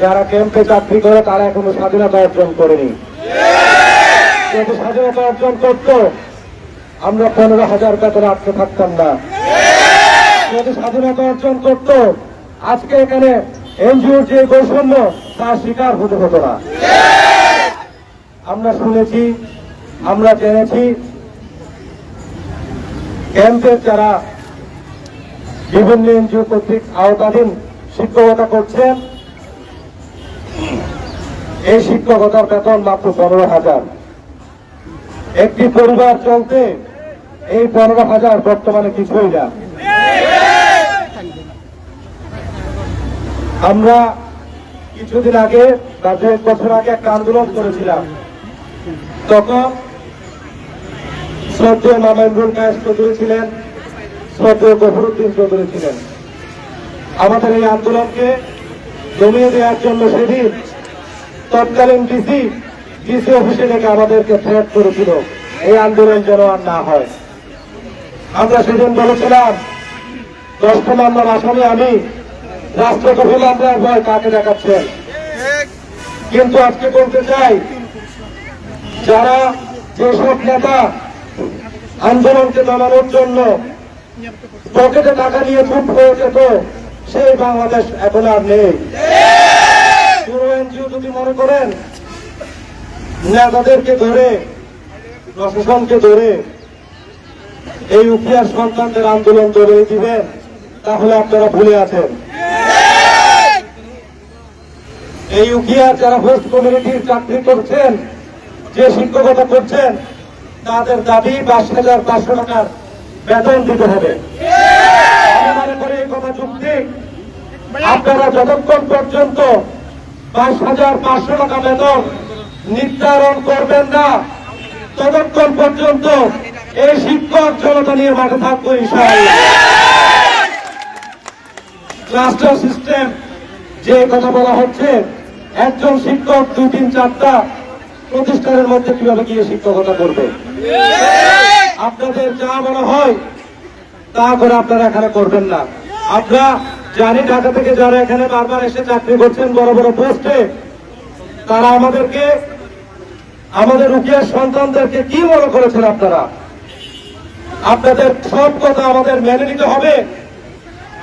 যারা ক্যাম্পে চাকরি করে তারা এখনও স্বাধীনতা অর্জন করেনি। যদি স্বাধীনতা অর্জন করত। আমরা পনেরো হাজার বেতনে আটকে থাকতাম না। যদি স্বাধীনতা অর্জন করত। আজকে এখানে এনজিওর যে বৈষম্য তার শিকার হতে হতো না। আমরা শুনেছি আমরা জেনেছি ক্যাম্পের যারা বিভিন্ন এনজিও কর্তৃক আওতাধীন শিক্ষকতা করছেন এই শিক্ষকতার বেতন মাত্র পনেরো হাজার। একটি পরিবার চলতে এই পনেরো হাজার বর্তমানে কিছুই না। আমরা কিছুদিন আগে বা দু এক বছর আগে একটা আন্দোলন করেছিলাম। তখন শ্রদ্ধেয় মামা ইমরুল কায়েস চৌধুরী ছিলেন, শ্রদ্ধেয় গফরুদ্দিন চৌধুরী ছিলেন। আমাদের এই আন্দোলনকে জমিয়ে দেওয়ার জন্য সেদিন তৎকালীন ডিসি ডিসি অফিসে ডেকে আমাদেরকে থ্রেট করেছিল। এই আন্দোলন যেন আর না হয়। আমরা সেদিন বলেছিলাম, দশটা মামলার আসামি আমি। মামলার ভয় কাকে দেখাচ্ছেন? কিন্তু আজকে বলতে চাই, যারা যেসব নেতা আন্দোলনকে নামানোর জন্য পকেটে টাকা নিয়ে চুপ হয়ে যেত সেই বাংলাদেশ এখন আর নেই। এনজিও যদি মনে করেন, নেতাদেরকে ধরে, প্রশাসনকে ধরে এই উপিয়ার সন্তানদের আন্দোলন ধরে দিবেন, তাহলে আপনারা ভুলে আছেন। এই উকিয়ার যারা হোস্ট কমিউনিটির চাকরি করছেন, যে শিক্ষকতা করছেন, তাদের দাবি পাঁচ হাজার পাঁচশো টাকার বেতন দিতে হবে। আমি মনে করি এই কথা চুক্তি আপনারা যতক্ষণ পর্যন্ত পাঁচ হাজার পাঁচশো টাকা বেতন নির্ধারণ করবেন না। ততক্ষণ পর্যন্ত এই শিক্ষক জনতা নিয়ে মাঠে থাকব ক্লাস্টার সিস্টেম যে কথা বলা হচ্ছে, একজন শিক্ষক দুই তিন চারটা প্রতিষ্ঠানের মধ্যে কীভাবে গিয়ে শিক্ষকতা করবে? আপনাদের যা মনে হয়, তা করে আপনারা এখানে করবেন না। আমরা জানি ঢাকা থেকে যারা এখানে বারবার এসে চাকরি করছেন বড় বড় পোস্টে, তারা আমাদেরকে, আমাদের রুকিয়ার সন্তানদেরকে কি মনে করেছেন আপনারা? আপনাদের সব কথা আমাদের মেনে নিতে হবে।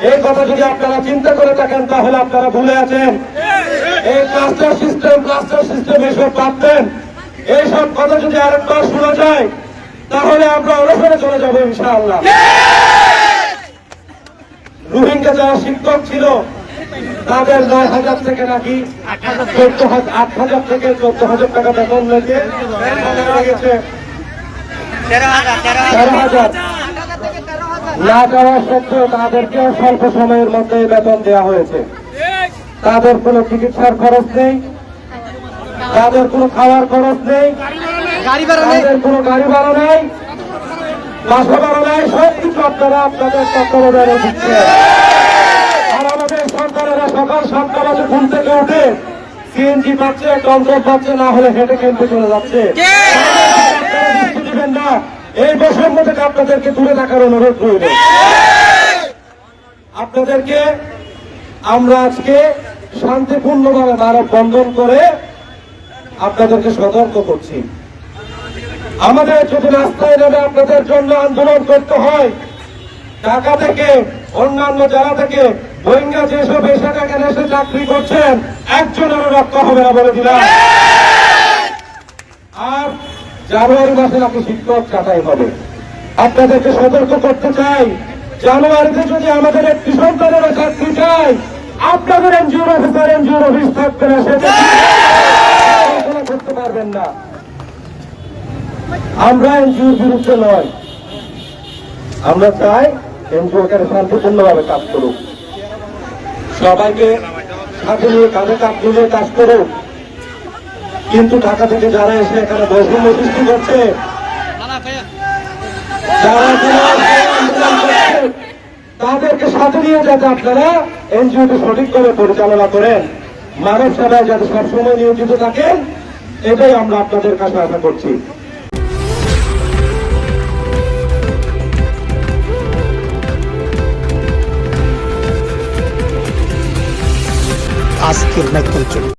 এই কথা যদি আপনারা চিন্তা করে থাকেন, তাহলে আপনারা ভুলে আছেন। এই ক্লাস্টার সিস্টেম ক্লাস্টার সিস্টেম এসব পাচ্ছেন এইসব কথা যদি আরেকবার শোনা যায়, তাহলে আমরা অনুসরণে চলে যাব ইনশাআল্লাহ। রোহিঙ্গা যারা শিক্ষক ছিল তাদের নয় হাজার থেকে নাকি চোদ্দ হাজার আট হাজার থেকে চোদ্দ হাজার টাকা বেতন লেগে গেছে তেরো হাজার। না যাওয়া সত্ত্বেও তাদেরকে স্বল্প সময়ের মধ্যে বেতন দেওয়া হয়েছে। তাদের কোনো চিকিৎসার খরচ নেই তাদের কোনো খাওয়ার খরচ নেই। তাদের কোনো গাড়ি ভাড়া নেই। নেই সব কিছু আপনারা আপনাদের তত্ত্বাবধানে দিচ্ছেন আর আমাদের সরকারেরা সকাল সাতটা বাজে ঘুম থেকে উঠে সিএনজি পাচ্ছে টমটম পাচ্ছে না হলে হেঁটে কিনতে চলে যাচ্ছে। দিবেন না। এই বৈষম্য থেকে আপনাদেরকে দূরে থাকার অনুরোধ রইল। আপনাদেরকে আমরা আজকে শান্তিপূর্ণভাবে মানব বন্ধন করে আপনাদেরকে সতর্ক করছি। আমাদের যদি রাস্তায় নেমে আপনাদের জন্য আন্দোলন করতে হয়, ঢাকা থেকে, অন্যান্য জেলা থেকে রোহিঙ্গা যেসব এসে এখানে এসে চাকরি করছেন, একজনেরও রক্ষা হবে না বলে দিলাম। আর জানুয়ারি মাসে নাকি শিক্ষক ছাঁটাই হবে। আপনাদেরকে সতর্ক করতে চাই, জানুয়ারিতে যদি আমাদের একটি সন্তানেরা চাকরি চাই, আপনাদের এনজিওর অফিসার, এনজিওর অফিস থাকবে না, সেটা করতে পারবেন না। আমরা এনজিওর বিরুদ্ধে নয়। আমরা চাই এনজিও এখানে শান্তিপূর্ণভাবে কাজ করুক। সবাইকে সাথে নিয়ে কাঁধে কাঁধ মিলিয়ে কাজ করুক। কিন্তু ঢাকা থেকে যারা এসে এখানে বৈষম্য সৃষ্টি করছে তাদেরকে সাথে নিয়ে যাতে আপনারা এনজিওকে সঠিকভাবে পরিচালনা করেন, মানব সেবায় যাতে সবসময় নিয়োজিত থাকেন, এটাই আমরা আপনাদের কাছে আশা করছি। Till next culture.